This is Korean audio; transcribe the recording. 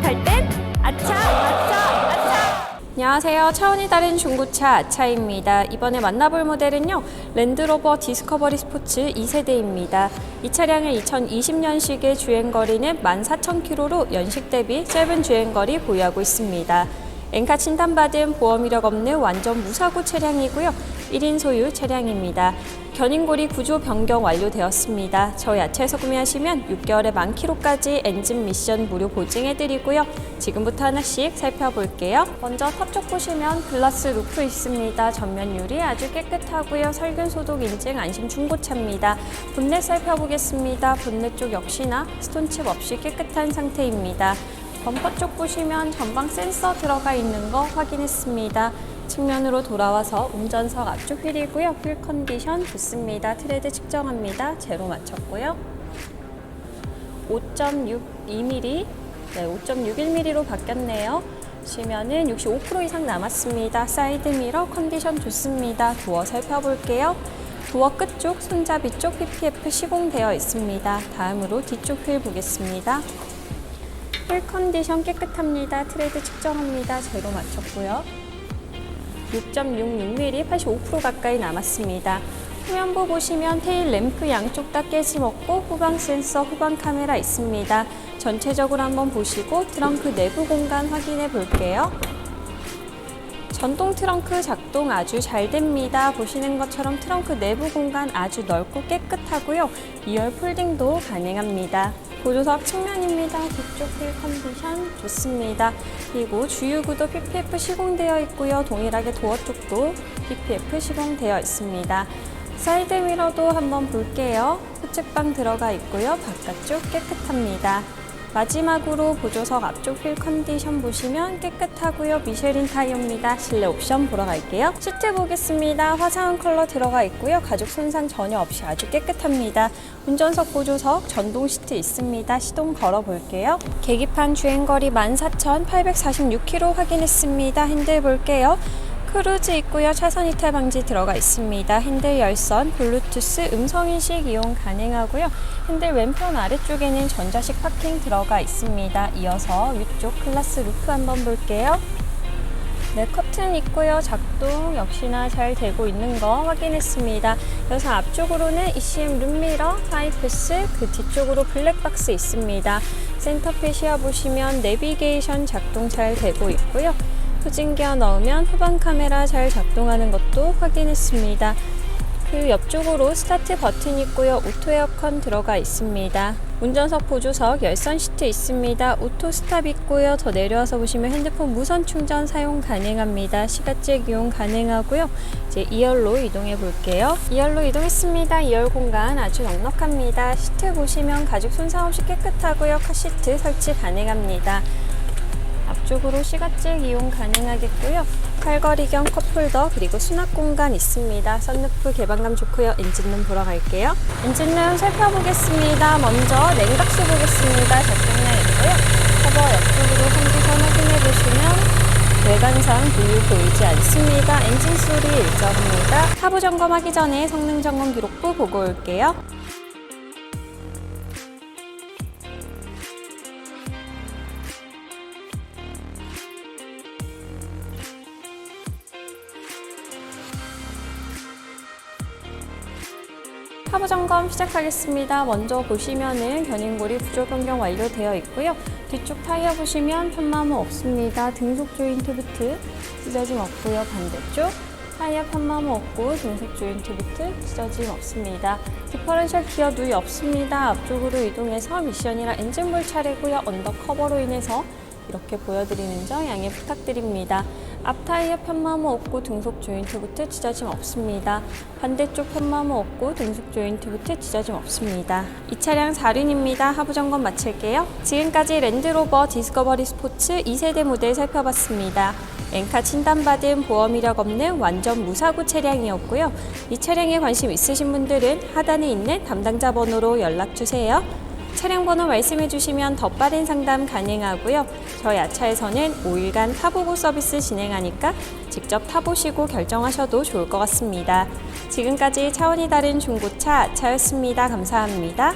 못할 땐 아차 아차 아차. 안녕하세요. 차원이 다른 중고차 아차입니다. 이번에 만나볼 모델은요 랜드로버 디스커버리 스포츠 2세대입니다. 이 차량은 2020년식의 주행거리는 14,000km로 연식 대비 짧은 주행거리 보유하고 있습니다. 엔카 진단받은 보험 이력 없는 완전 무사고 차량이고요. 1인 소유 차량입니다. 견인고리 구조 변경 완료되었습니다. 저희 아차에서 구매하시면 6개월에 만 킬로까지 엔진 미션 무료 보증해드리고요. 지금부터 하나씩 살펴볼게요. 먼저 탑쪽 보시면 글라스 루프 있습니다. 전면 유리 아주 깨끗하고요. 살균 소독 인증 안심 중고차입니다. 본넷 살펴보겠습니다. 본넷 쪽 역시나 스톤칩 없이 깨끗한 상태입니다. 범퍼 쪽 보시면 전방 센서 들어가 있는 거 확인했습니다. 측면으로 돌아와서 운전석 앞쪽 휠이고요. 휠 컨디션 좋습니다. 트레드 측정합니다. 제로 맞췄고요. 5.62mm, 네, 5.61mm로 바뀌었네요. 보시면은 65% 이상 남았습니다. 사이드 미러 컨디션 좋습니다. 도어 살펴볼게요. 도어 끝쪽 손잡이 쪽 PPF 시공되어 있습니다. 다음으로 뒤쪽 휠 보겠습니다. 휠 컨디션 깨끗합니다. 트레드 측정합니다. 제로 맞췄고요. 6.66mm 85% 가까이 남았습니다. 후면부 보시면 테일 램프 양쪽 다 깨짐 없고 후방 센서, 후방 카메라 있습니다. 전체적으로 한번 보시고 트렁크 내부 공간 확인해 볼게요. 전동 트렁크 작동 아주 잘 됩니다. 보시는 것처럼 트렁크 내부 공간 아주 넓고 깨끗하고요. 2열 폴딩도 가능합니다. 보조석 측면입니다. 뒤쪽 휠 컨디션 좋습니다. 그리고 주유구도 PPF 시공되어 있고요. 동일하게 도어 쪽도 PPF 시공되어 있습니다. 사이드 미러도 한번 볼게요. 후측방 들어가 있고요. 바깥쪽 깨끗합니다. 마지막으로 보조석 앞쪽 휠 컨디션 보시면 깨끗하고요. 미쉐린 타이어입니다. 실내 옵션 보러 갈게요. 시트 보겠습니다. 화사한 컬러 들어가 있고요. 가죽 손상 전혀 없이 아주 깨끗합니다. 운전석 보조석 전동 시트 있습니다. 시동 걸어 볼게요. 계기판 주행거리 14,846km 확인했습니다. 핸들 볼게요. 크루즈 있고요. 차선 이탈 방지 들어가 있습니다. 핸들 열선, 블루투스 음성 인식 이용 가능하고요. 핸들 왼편 아래쪽에는 전자식 파킹 들어가 있습니다. 이어서 위쪽 클라스 루프 한번 볼게요. 네, 커튼 있고요. 작동 역시나 잘 되고 있는 거 확인했습니다. 여기서 앞쪽으로는 ECM 룸미러, 하이패스, 그 뒤쪽으로 블랙박스 있습니다. 센터페 시야 보시면 내비게이션 작동 잘 되고 있고요. 후진기어 넣으면 후방 카메라 잘 작동하는 것도 확인했습니다. 그 옆쪽으로 스타트 버튼 있고요. 오토 에어컨 들어가 있습니다. 운전석 보조석 열선 시트 있습니다. 오토 스탑 있고요. 더 내려와서 보시면 핸드폰 무선 충전 사용 가능합니다. 시가잭 이용 가능하고요. 이제 2열로 이동해 볼게요. 2열로 이동했습니다. 2열 공간 아주 넉넉합니다. 시트 보시면 가죽 손상 없이 깨끗하고요. 카시트 설치 가능합니다. 앞쪽으로 시가잭 이용 가능하겠고요. 팔걸이 겸 컵홀더 그리고 수납 공간 있습니다. 썬루프 개방감 좋고요. 엔진룸 보러 갈게요. 엔진룸 살펴보겠습니다. 먼저 냉각수 보겠습니다. 작동나 있고요. 커버 옆쪽으로 컨디션 확인해 보시면 외관상 부유 보이지 않습니다. 엔진 소리 일정합니다. 하부 점검하기 전에 성능 점검 기록부 보고 올게요. 하부 점검 시작하겠습니다. 먼저 보시면은 견인고리 구조 변경 완료되어 있고요. 뒤쪽 타이어 보시면 편마모 없습니다. 등속 조인트 부트 찢어짐 없고요. 반대쪽 타이어 편마모 없고 등속 조인트 부트 찢어짐 없습니다. 디퍼런셜 기어 누이 없습니다. 앞쪽으로 이동해서 미션이랑 엔진볼 차례고요. 언더커버로 인해서 이렇게 보여드리는 점 양해 부탁드립니다. 앞 타이어 편마모 없고 등속 조인트 부트 찢어짐 없습니다. 반대쪽 편마모 없고 등속 조인트 부트 찢어짐 없습니다. 이 차량 4륜입니다. 하부 점검 마칠게요. 지금까지 랜드로버 디스커버리 스포츠 2세대 모델 살펴봤습니다. 엔카 진단받은 보험 이력 없는 완전 무사고 차량이었고요. 이 차량에 관심 있으신 분들은 하단에 있는 담당자 번호로 연락 주세요. 차량 번호 말씀해 주시면 더 빠른 상담 가능하고요. 저희 아차에서는 5일간 타보고 서비스 진행하니까 직접 타보시고 결정하셔도 좋을 것 같습니다. 지금까지 차원이 다른 중고차 아차였습니다. 감사합니다.